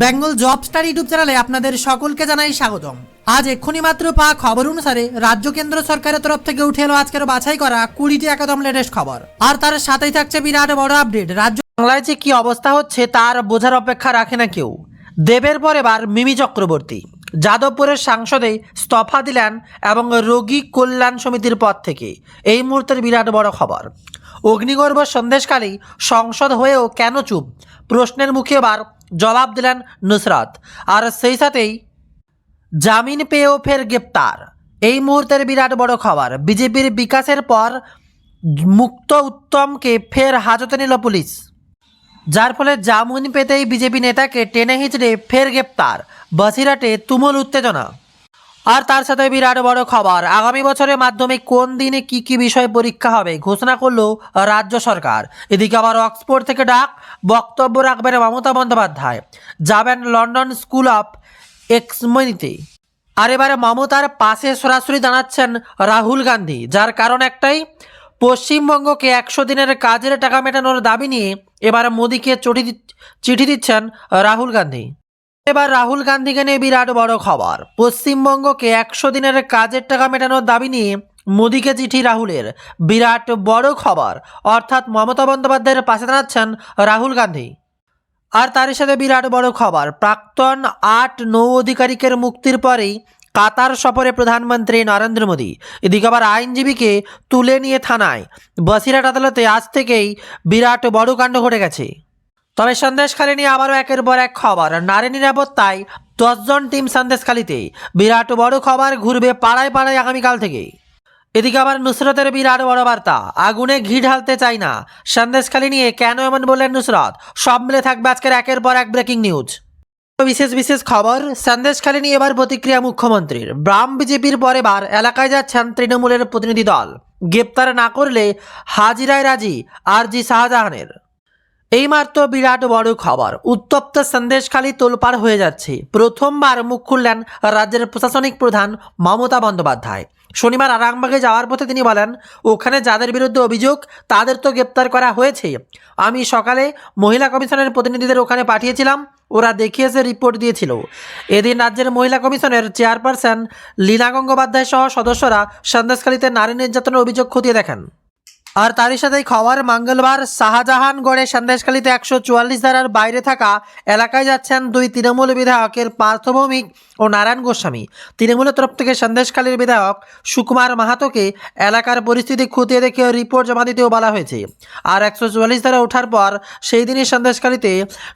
Bengal job star YouTube চ্যানেলে আপনাদের সকলকে জানাই স্বাগতম। আজ এক্ষুনি মাত্র পাওয়া খবর অনুসারে রাজ্য কেন্দ্র সরকারের তরফ থেকে উঠে এলো আজকের বাছাই করা কুড়িটি একদম লেটেস্ট খবর। আর তার সাথেই থাকছে বিরাট বড় আপডেট রাজ্য বাংলায় যে কি অবস্থা হচ্ছে তার বোঝার অপেক্ষা রাখে না কেউ। দেবের পর এবার মিমি চক্রবর্তী। যাদবপুরের সাংসদে স্তফা দিলেন এবং রোগী কল্যাণ সমিতির পদ থেকে। এই মুহূর্তের বিরাট বড় খবর। অগ্নিগর্ভ সন্দেশকালী সংসদ হয়েও কেন চুপ? প্রশ্নের মুখে এবার জবাব দিলেন নুসরাত। আর সেই সাথেই জামিন পেয়েও ফের গ্রেপ্তার। এই মুহূর্তের বিরাট বড় খবর, বিজেপির বিকাশের পর মুক্ত উত্তমকে ফের হাজতে নিল পুলিশ। যার ফলে জামিন পেতেই বিজেপি নেতাকে টেনে হিঁচড়ে ফের গ্রেপ্তার। বসিরাটে তুমুল উত্তেজনা। আর তার সাথে বিরাট বড় খবর। আগামী বছরের মাধ্যমে কোন দিনে কি কি বিষয়ে পরীক্ষা হবে ঘোষণা করল রাজ্য সরকার। এদিকে আবার অক্সফোর্ড থেকে ডাক, বক্তব্য রাখবেন মমতা বন্দ্যোপাধ্যায়। যাবেন লন্ডন স্কুল অফ এক্সমনিতে। আর এবারে মমতার পাশে সরাসরি দাঁড়াচ্ছেন রাহুল গান্ধী, যার কারণ একটাই, পশ্চিমবঙ্গকে একশো দিনের কাজের টাকা মেটানোর দাবি নিয়ে এবার মোদীকে চিঠি চিঠি দিচ্ছেন রাহুল গান্ধী। এবার রাহুল গান্ধীকে নিয়ে বিরাট বড় খবর। পশ্চিমবঙ্গকে একশো দিনের কাজের টাকা মেটানোর দাবি নিয়ে মোদীকে চিঠি রাহুলের। বিরাট বড় খবর, অর্থাৎ মমতা বন্দ্যোপাধ্যায়ের পাশে দাঁড়াচ্ছেন রাহুল গান্ধী। আর তারই সাথে বিরাট বড় খবর, প্রাক্তন আট নৌ আধিকারিকের মুক্তির পরেই কাতার সফরে প্রধানমন্ত্রী নরেন্দ্র মোদী। এদিকে আবার আইনজীবীকে তুলে নিয়ে থানায়। বসিরহাট আদালতে আজ থেকেই বিরাট বড় কাণ্ড ঘটে গেছে। তবে সন্দেশখালী নিয়ে আবারও একের পর এক খবর। নারী নিরাপত্তায় দশজন টিম সন্দেশখালীতে। বিরাট বড় খবর ঘুরবে পাড়ায় পাড়ায় আগামীকাল থেকে। এদিকে আবার নুসরতের বিরাট বড় বার্তা, আগুনে ঘি ঢালতে চাই না। সন্দেশখালী নিয়ে কেন এমন বললেন নুসরত? সব মিলে থাকবে আজকের একের পর এক ব্রেকিং নিউজ বিশেষ বিশেষ খবর, সন্দেশখালী নিয়ে এবার প্রতিক্রিয়া মুখ্যমন্ত্রীর। ব্রাম বিজেপির পর এবার এলাকায় যাচ্ছেন তৃণমূলের প্রতিনিধি দল। গ্রেপ্তার না করলে হাজিরায় রাজি আর জি শাহজাহানের। এই মাত্র বিরাট বড় খবর। উত্তপ্ত সন্দেশখালী তোলপাড় হয়ে যাচ্ছে। প্রথমবার মুখ খুললেন রাজ্যের প্রশাসনিক প্রধান মমতা বন্দ্যোপাধ্যায়। শনিবার আরামবাগে যাওয়ার পথে তিনি বলেন, ওখানে যাদের বিরুদ্ধে অভিযোগ, তাদের তো গ্রেপ্তার করা হয়েছে। আমি সকালে মহিলা কমিশনের প্রতিনিধিদের ওখানে পাঠিয়েছিলাম। ওরা দেখে এসে রিপোর্ট দিয়েছিল। এদিন রাজ্যের মহিলা কমিশনের চেয়ারপারসন লীনা গঙ্গোপাধ্যায় সহ সদস্যরা সন্দেশখালীতে নারী নির্যাতনের অভিযোগ খতিয়ে দেখেন। আর তারই সাথে খবর মঙ্গলবার শাহজাহানগড়ে সন্দেশখালীতে একশো চুয়াল্লিশ ধারার বাইরে থাকা এলাকায় যাচ্ছেন দুই তৃণমূল বিধায়কের পার্থভৌমিক ও নারায়ণ গোস্বামী। তৃণমূলের তরফ থেকে সন্দেশখালীর বিধায়ক সুকুমার মাহাতোকে এলাকার পরিস্থিতি খতিয়ে দেখে রিপোর্ট জমা দিতেও বলা হয়েছে। আর একশো চুয়াল্লিশ ধারা ওঠার পর সেই দিনই সন্দেশখালীতে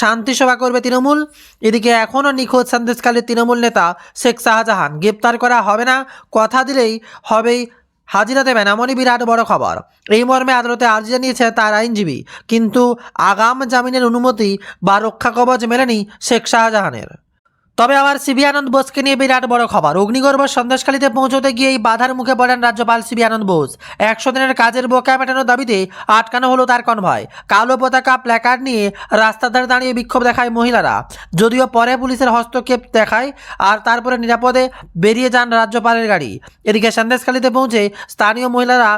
শান্তি সভা করবে তৃণমূল। এদিকে এখনও নিখোঁজ সন্দেশখালীর তৃণমূল নেতা শেখ শাহজাহান। গ্রেপ্তার করা হবে না। কথা দিলেই হবেই হাজিরা দেবেন এমনই বিরাট বড় খবর। এই মর্মে আদালতে আর্জি জানিয়েছে তার আইনজীবী। কিন্তু আগাম জামিনের অনুমতি বা রক্ষা কবচ মেলেনি শেখ শাহজাহানের। তবে আবার সিবি আনন্দ বোসকে নিয়ে বিরাট বড় খবর। অগ্নিগর্ভ সন্দেশখালীতে পৌঁছতে গিয়েই বাধার মুখে পড়েন রাজ্যপাল সিবি আনন্দ বোস। একশো দিনের কাজের বোকা মেটানোর দাবিতে আটকানো হলো তার কনভয়। কালো পতাকা প্ল্যাকার্ড নিয়ে রাস্তার ধারে দাঁড়িয়ে বিক্ষোভ দেখায় মহিলারা। যদিও পরে পুলিশের হস্তক্ষেপ দেখায় আর তারপরে নিরাপদে বেরিয়ে যান রাজ্যপালের গাড়ি। এদিকে সন্দেশখালীতে পৌঁছে স্থানীয় মহিলারা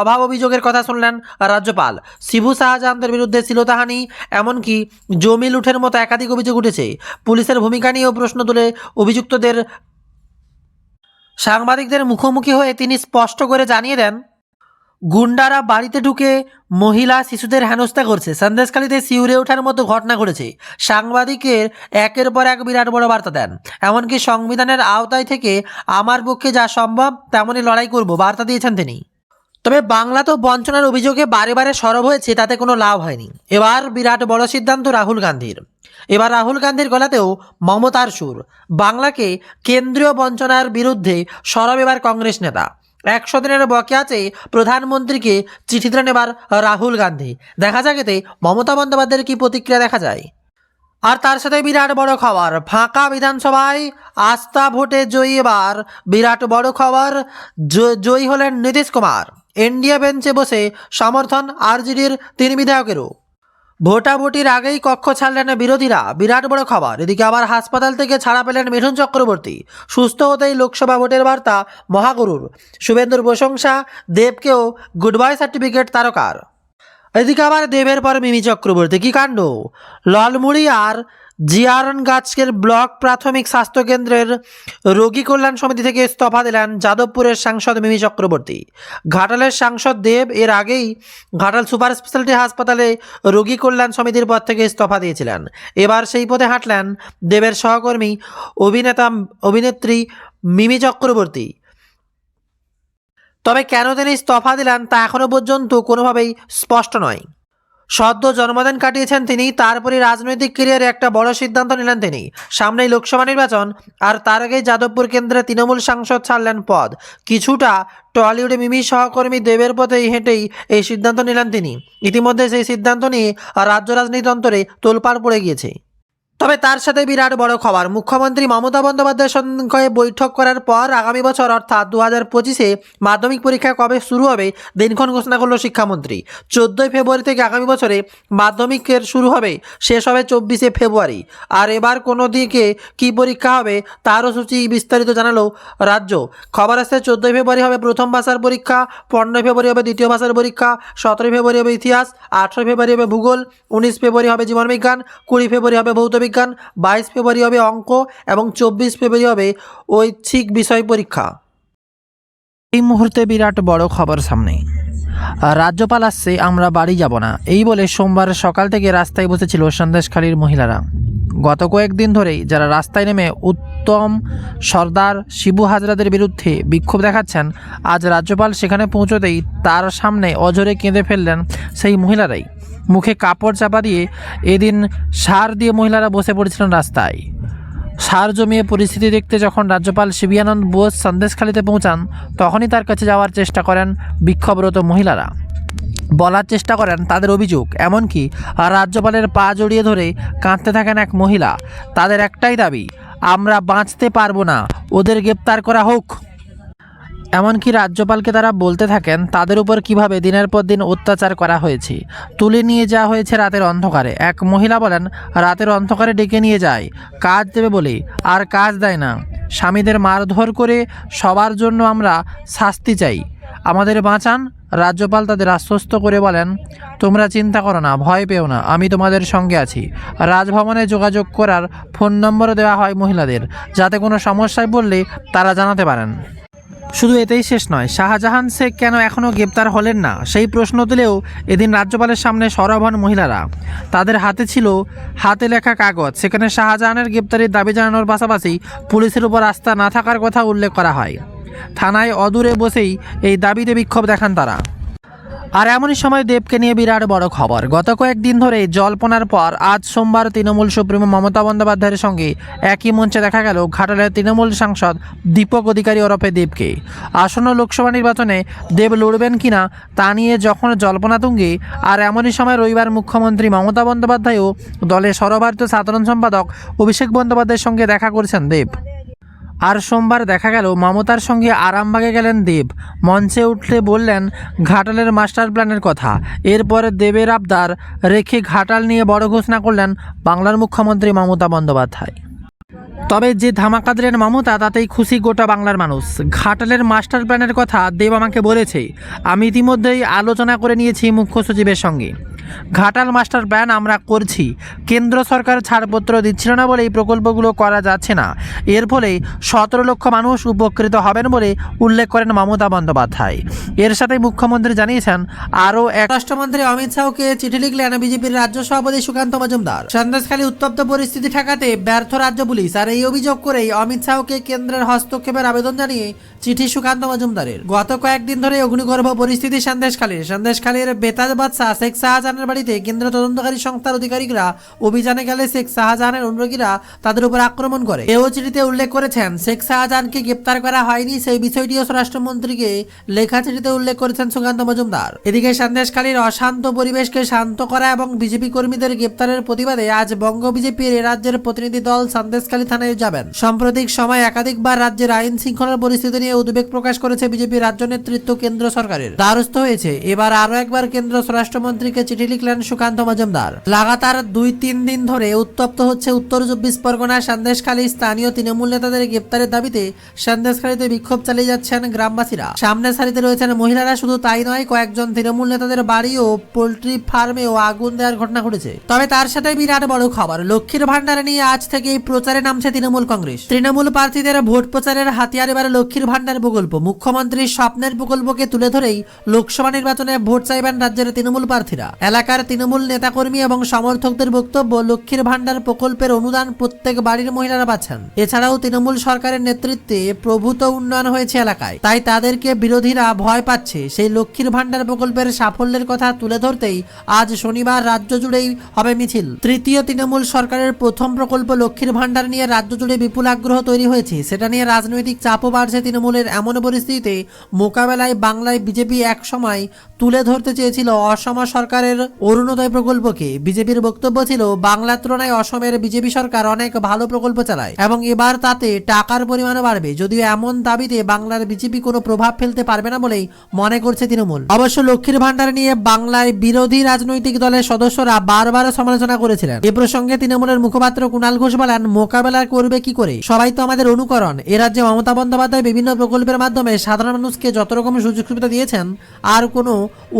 অভাব অভিযোগের কথা শুনলেন রাজ্যপাল। শিবু শাহজাহানদের বিরুদ্ধে শ্লীলতাহানি এমনকি জমি লুঠের মতো একাধিক অভিযোগ উঠেছে। পুলিশের ভূমিকা নিয়েও প্রশ্ন তুলে অভিযুক্তদের সাংবাদিকদের মুখোমুখি হয়ে তিনি স্পষ্ট করে জানিয়ে দেন, গুন্ডারা বাড়িতে ঢুকে মহিলা শিশুদের হেনস্থা করছে। সন্দেশখালীতে শিউরে ওঠার মতো ঘটনা ঘটেছে। সাংবাদিকের একের পর এক বিরাট বড় বার্তা দেন। এমনকি সংবিধানের আওতায় থেকে আমার পক্ষে যা সম্ভব তেমনই লড়াই করব, বার্তা দিয়েছেন তিনি। তবে বাংলা তো বঞ্চনার অভিযোগে বারে বারে সরব হয়েছে, তাতে কোনো লাভ হয়নি। এবার বিরাট বড় সিদ্ধান্ত রাহুল গান্ধীর। এবার রাহুল গান্ধীর গলাতেও মমতার সুর। বাংলাকে কেন্দ্রীয় বঞ্চনার বিরুদ্ধে সরব এবার কংগ্রেস নেতা। একশো দিনের বকেয়াতে প্রধানমন্ত্রীকে চিঠি দিলেন এবার রাহুল গান্ধী। দেখা যাক এতে মমতা বন্দ্যোপাধ্যায়ের কি প্রতিক্রিয়া দেখা যায়। আর তার সাথে বিরাট বড় খবর, ফাঁকা বিধানসভায় আস্থা ভোটে জয়ী এবার বিরাট বড় খবর জয়ী হলেন নীতিশ কুমার। এনডিএ বেঞ্চে বসে সমর্থন আরজেডির তিন বিধায়কেরও। ভোটাভুটির আগেই কক্ষ ছাড়লেন বিরোধীরা। বিরাট বড় খবর। এদিকে আবার হাসপাতাল থেকে ছাড়া পেলেন মিঠুন চক্রবর্তী। সুস্থ হতেই লোকসভা ভোটের বার্তা, মহাগুরুর। শুভেন্দুর প্রশংসা, দেবকেও গুড বাই সার্টিফিকেট তারকার। এদিকে আবার দেবের পর মিমি চক্রবর্তী। কি কাণ্ড? লালমুড়ি আর জিয়ারনগাছকের ব্লক প্রাথমিক স্বাস্থ্য কেন্দ্রের রোগী কল্যাণ সমিতি থেকে ইস্তফা দিলেন যাদবপুরের সাংসদ মিমি চক্রবর্তী। ঘাটালের সাংসদ দেব এর আগেই ঘাটাল সুপার স্পেশালিটি হাসপাতালে রোগী কল্যাণ সমিতির পদ থেকে ইস্তফা দিয়েছিলেন। এবার সেই পদে হাঁটলেন দেবের সহকর্মী অভিনেতা, অভিনেত্রী মিমি চক্রবর্তী। তবে কেন তিনি ইস্তফা দিলেন তা এখনও পর্যন্ত কোনোভাবেই স্পষ্ট নয়। সদ্য জন্মদিন কাটিয়েছেন তিনি তারপরে রাজনৈতিক ক্যারিয়ারে একটা বড় সিদ্ধান্ত নিলেন তিনি। সামনেই লোকসভা নির্বাচন, আর তার আগেই যাদবপুর কেন্দ্রে তৃণমূল সাংসদ ছাড়লেন পদ। কিছুটা টলিউডে মিমি সহকর্মী দেবের পথেই হেঁটেই এই সিদ্ধান্ত নিলেন তিনি। ইতিমধ্যে সেই সিদ্ধান্ত নিয়ে রাজ্য রাজনীতি অন্তরে তোলপাড় পড়ে গিয়েছে। তবে তার সাথে বিরাট বড় খবর। মুখ্যমন্ত্রী মমতা বন্দ্যোপাধ্যায়ের সঙ্গে বৈঠক করার পর আগামী বছর, অর্থাৎ দু হাজার পঁচিশে মাধ্যমিক পরীক্ষা কবে শুরু হবে দিনক্ষণ ঘোষণা করল শিক্ষামন্ত্রী। চোদ্দোই ফেব্রুয়ারি থেকে আগামী বছরে মাধ্যমিকের শুরু হবে, শেষ হবে চব্বিশে ফেব্রুয়ারি। আর এবার কোনো দিকে কী পরীক্ষা হবে তারও সূচি বিস্তারিত জানালো রাজ্য। খবর আসছে, চোদ্দোই ফেব্রুয়ারি হবে প্রথম ভাষার পরীক্ষা, পনেরোই ফেব্রুয়ারি হবে দ্বিতীয় ভাষার পরীক্ষা, সতেরোই ফেব্রুয়ারি হবে ইতিহাস, আঠেরোই ফেব্রুয়ারি হবে ভূগোল, উনিশ ফেব্রুয়ারি হবে জীবনবিজ্ঞান, কুড়ি ফেব্রুয়ারি হবে ভৌত বিজ্ঞান বাইশ ফেব্রুয়ারি হবে অঙ্ক এবং চব্বিশ ফেব্রুয়ারি হবে ঐচ্ছিক বিষয় পরীক্ষা। এই মুহূর্তে বিরাট বড় খবর সামনে। রাজ্যপাল আসছে, আমরা বাড়ি যাব না। এই বলে সোমবার সকাল থেকে রাস্তায় বসেছিল সন্দেশখালীর মহিলারা। গত কয়েকদিন ধরেই যারা রাস্তায় নেমে উত্তম সর্দার শিবু হাজরাদের বিরুদ্ধে বিক্ষোভ দেখাচ্ছেন, আজ রাজ্যপাল সেখানে পৌঁছতেই তার সামনে অজরে কেঁদে ফেললেন সেই মহিলারাই। মুখে কাপড় চাপা দিয়ে এদিন সার দিয়ে মহিলারা বসে পড়েছিলেন রাস্তায়। সার জমিয়ে পরিস্থিতি দেখতে যখন রাজ্যপাল শিবিয়ানন্দ বোস সন্দেশখালিতে পৌঁছান, তখনই তার কাছে যাওয়ার চেষ্টা করেন বিক্ষোভরত মহিলারা। বলার চেষ্টা করেন তাদের অভিযোগ, এমনকি রাজ্যপালের পা জড়িয়ে ধরে কাঁদতে থাকেন এক মহিলা। তাদের একটাই দাবি, আমরা বাঁচতে পারব না, ওদের গ্রেপ্তার করা হোক। এমনকি রাজ্যপালকে তারা বলতে থাকেন, তাদের উপর কীভাবে দিনের পর দিন অত্যাচার করা হয়েছে। তুলে নিয়ে যাওয়া হয়েছে রাতের অন্ধকারে। এক মহিলা বলেন, রাতের অন্ধকারে ডেকে নিয়ে যায় কাজ দেবে বলে, আর কাজ দেয় না। স্বামীদের মারধর করে সবার জন্য আমরা শাস্তি চাই। আমাদের বাঁচান। রাজ্যপাল তাদের আশ্বস্ত করে বলেন, তোমরা চিন্তা করো না, ভয় পেও না, আমি তোমাদের সঙ্গে আছি। রাজভবনে যোগাযোগ করার ফোন নম্বরও দেওয়া হয় মহিলাদের, যাতে কোনো সমস্যায় পড়লে তারা জানাতে পারেন। শুধু এতেই শেষ নয়, শাহজাহান শেখ কেন এখনও গ্রেপ্তার হলেন না? সেই প্রশ্ন তুলেও এদিন রাজ্যপালের সামনে সরব হন মহিলারা। তাদের হাতে ছিল হাতে লেখা কাগজ। সেখানে শাহজাহানের গ্রেপ্তারির দাবি জানানোর পাশাপাশি পুলিশের উপর আস্থা না থাকার কথা উল্লেখ করা হয়। থানায় অদূরে বসেই এই দাবিতে বিক্ষোভ দেখান তারা। আর এমনই সময় দেবকে নিয়ে বিরাট বড় খবর। গত কয়েকদিন ধরে জল্পনার পর আজ সোমবার তৃণমূল সুপ্রিমো মমতা বন্দ্যোপাধ্যায়ের সঙ্গে একই মঞ্চে দেখা গেল ঘাটালের তৃণমূল সাংসদ দীপক অধিকারী ওরফে দেবকে। আসন্ন লোকসভা নির্বাচনে দেব লড়বেন কিনা তা নিয়ে যখন জল্পনা তুঙ্গে, আর এমনই সময় রবিবার মুখ্যমন্ত্রী মমতা বন্দ্যোপাধ্যায়ও দলের সর্বভারতীয় সাধারণ সম্পাদক অভিষেক বন্দ্যোপাধ্যায়ের সঙ্গে দেখা করেছেন দেব। আর সোমবার দেখা গেল, মমতার সঙ্গে আরামবাগে গেলেন দেব। মঞ্চে উঠলে বললেন, ঘাটালের মাস্টার প্ল্যানের কথা। এরপর দেবের আবদার, রেখে ঘাটাল নিয়ে বড় ঘোষণা করলেন বাংলার মুখ্যমন্ত্রী মমতা বন্দ্যোপাধ্যায়। তবে যে ধামাকা দিলেন মমতা, তাতেই খুশি গোটা বাংলার মানুষ। ঘাটালের মাস্টার প্ল্যানের কথা দেব আমাকে বলেছে। আমি ইতিমধ্যেই আলোচনা করে নিয়েছি মুখ্য সচিবের সঙ্গে। ঘাটাল মাস্টার প্ল্যান আমরা করছি। কেন্দ্র সরকার ছাড়পত্র দিচ্ছিল না বলে এই প্রকল্পগুলো করা যাচ্ছে না। এর ফলে সতেরো লক্ষ মানুষ উপকৃত হবেন বলে উল্লেখ করেন মমতা বন্দ্যোপাধ্যায়। এর সাথে মুখ্যমন্ত্রী জানিয়েছেন, আরও এক রাষ্ট্রমন্ত্রী অমিত শাহকে চিঠি লিখলেন বিজেপির রাজ্য সভাপতি সুকান্ত মজুমদার। সন্দেশখালী উত্তপ্ত পরিস্থিতি ঠেকাতে ব্যর্থ রাজ্য পুলিশ আর এই অভিযোগ করেই অমিত শাহকে কেন্দ্রের হস্তক্ষেপের আবেদন জানিয়ে চিঠি সুকান্ত মজুমদারের। গত কয়েকদিন ধরে অগ্নিগর্ভ পরিস্থিতি সন্দেশখালীর। সন্দেশখালীর বেতাজ বাদশাহ শেখ শাহজাহানের বাড়িতে কেন্দ্র তদন্তকারী সংস্থার অধিকারীরা অভিযানে গেলে শেখ শাহজাহানের অনুরাগীরা তাদের উপর আক্রমণ করে। এও চিঠিতে উল্লেখ করেছেন, শেখ শাহজাহানকে গ্রেপ্তার করা হয়নি সেই বিষয়টিও স্বরাষ্ট্রমন্ত্রীকে লেখা চিঠিতে উল্লেখ করেছেন সুকান্ত মজুমদার। এদিকে সন্দেশখালীর অশান্ত পরিবেশকে শান্ত করা এবং বিজেপি কর্মীদের গ্রেপ্তারের প্রতিবাদে আজ বঙ্গ বিজেপির এ রাজ্যের প্রতিনিধি দল সন্দেশখালী থানায় যাবেন। সাম্প্রতিক সময় একাধিকবার রাজ্যের আইন শৃঙ্খলার পরিস্থিতি নিয়ে উদ্বেগ প্রকাশ করেছে বিজেপি রাজ্য নেতৃত্ব কেন্দ্র সরকারের। দ্বারস্থ হয়েছে, এবার আরও একবার কেন্দ্র স্বরাষ্ট্রমন্ত্রীকে চিঠি লিখলেন সুকান্ত মজুমদার। লাগাতার দুই তিন দিন ধরে উত্তপ্ত হচ্ছে উত্তর চব্বিশ পরগনা, সন্দেশখালী স্থানীয় তৃণমূল নেতাদের গ্রেপ্তারের দাবিতে সন্দেশখালীতে বিক্ষোভ চালিয়ে যাচ্ছেন গ্রামবাসীরা। সামনের সারিতে রয়েছেন মহিলারা, শুধু তাই নয়, কয়েকজন তৃণমূল নেতাদের বাড়ি ও পোল্ট্রি ফার্মেও আগুন দেওয়ার ঘটনা ঘটেছে। তবে তার সাথে বিরাট বড় খবর, লক্ষ্মীর ভান্ডার নিয়ে আজ থেকে প্রচারে নামছে তৃণমূল কংগ্রেস। তৃণমূল প্রার্থীদের ভোট প্রচারের হাতিয়ার এবার লক্ষ্মীর ভান্ডার প্রকল্প। মুখ্যমন্ত্রীর স্বপ্নের প্রকল্পকে তুলে ধরেই লোকসভা নির্বাচনে ভোট চাইবেন রাজ্যের তৃণমূল প্রার্থীরা। এলাকার তৃণমূল নেতাকর্মী এবং সমর্থকদের বক্তব্য লক্ষ্মীর ভান্ডার প্রকল্পের অনুদান প্রত্যেক বাড়ির মহিলারা পাচ্ছেন। এছাড়াও তৃণমূল সরকারের নেতৃত্বে প্রভূত উন্নয়ন হয়েছে এলাকায়। তাই তাদেরকে বিরোধীরা ভয় পাচ্ছে। সেই লক্ষ্মীর ভান্ডার প্রকল্পের সাফল্যের কথা তুলে ধরতেই আজ শনিবার রাজ্য জুড়েই হবে মিছিল। তৃতীয় তৃণমূল সরকারের প্রথম প্রকল্প লক্ষ্মীর ভান্ডার নিয়ে রাজ্য জুড়ে বিপুল আগ্রহ তৈরি হয়েছে। সেটা নিয়ে রাজনৈতিক চাপও বাড়ছে তৃণমূলের এমন পরিস্থিতিতে মোকাবেলায় বাংলায় বিজেপি এক সময় তুলে ধরতে চেয়েছিল অসম সরকারের অরুণোদয় প্রকল্পকে বিজেপির বক্তব্য ছিল বাংলার তুলনায় অসমের বিজেপি সরকার অনেক ভালো প্রকল্প চালায় এবং এবার তাতে টাকার পরিমাণও বাড়বে। যদিও এমন দাবিতে বাংলার বিজেপি কোনো প্রভাব ফেলতে পারবে না বলেই মনে করছে তৃণমূল। অবশ্য লক্ষ্মীর ভান্ডার নিয়ে বাংলায় বিরোধী রাজনৈতিক দলের সদস্যরা বারবার সমালোচনা করেছিলেন। এ প্রসঙ্গে তৃণমূলের মুখপাত্র কুণাল ঘোষ বলেন, মোকাবেলা করবে কি করে? সবাই তো আমাদের অনুকরণ। এ রাজ্যে মমতা বন্দ্যোপাধ্যায় বিভিন্ন প্রকল্পের মাধ্যমে সাধারণ মানুষকে যত রকম সুযোগ সুবিধা দিয়েছেন, আর কোনো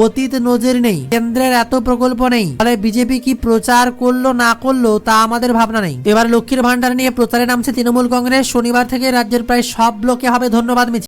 অতীত নজির নেই। কেন্দ্রের এত প্রকল্প নেই। ফলে বিজেপি কি প্রচার করল, না করল, তা আমাদের ভাবনা নেই। এবার লক্ষ্মীর ভান্ডার নিয়ে প্রচারে নামছে তৃণমূল কংগ্রেস। শনিবার থেকে রাজ্যের প্রায় সব ব্লকে হবে ধন্যবাদ মিছিল।